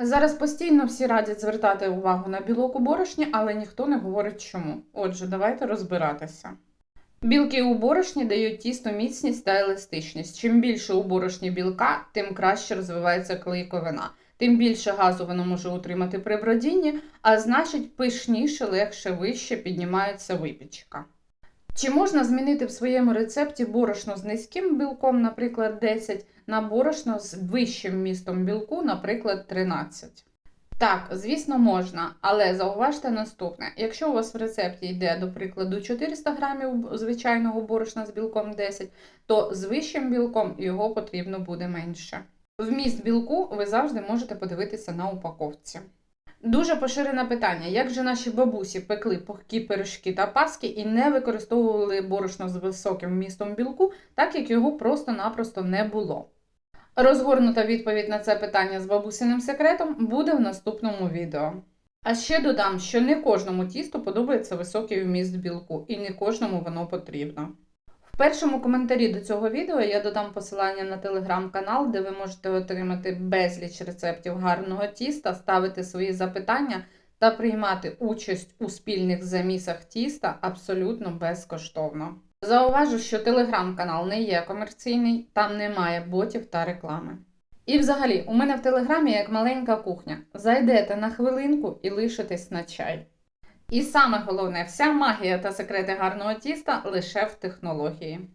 Зараз постійно всі радять звертати увагу на білок у борошні, але ніхто не говорить чому. Отже, давайте розбиратися. Білки у борошні дають тісту міцність та еластичність. Чим більше у борошні білка, тим краще розвивається клейковина. Тим більше газу воно може утримати при бродінні, а значить пишніше, легше, вище піднімається випічка. Чи можна змінити в своєму рецепті борошно з низьким білком, наприклад, 10, на борошно з вищим вмістом білку, наприклад, 13? Так, звісно, можна, але зауважте наступне: якщо у вас в рецепті йде, до прикладу, 400 грамів звичайного борошна з білком 10, то з вищим білком його потрібно буде менше. Вміст білку ви завжди можете подивитися на упаковці. Дуже поширене питання: як же наші бабусі пекли пухкі пиріжки та паски і не використовували борошно з високим вмістом білку, так як його просто-напросто не було? Розгорнута відповідь на це питання з бабусиним секретом буде в наступному відео. А ще додам, що не кожному тісту подобається високий вміст білку, і не кожному воно потрібно. Першому коментарі до цього відео я додам посилання на телеграм-канал, де ви можете отримати безліч рецептів гарного тіста, ставити свої запитання та приймати участь у спільних замісах тіста абсолютно безкоштовно. Зауважу, що телеграм-канал не є комерційний, там немає ботів та реклами. І взагалі, у мене в телеграмі як маленька кухня. Зайдете на хвилинку і лишитесь на чай. І саме головне, вся магія та секрети гарного тіста лише в технології.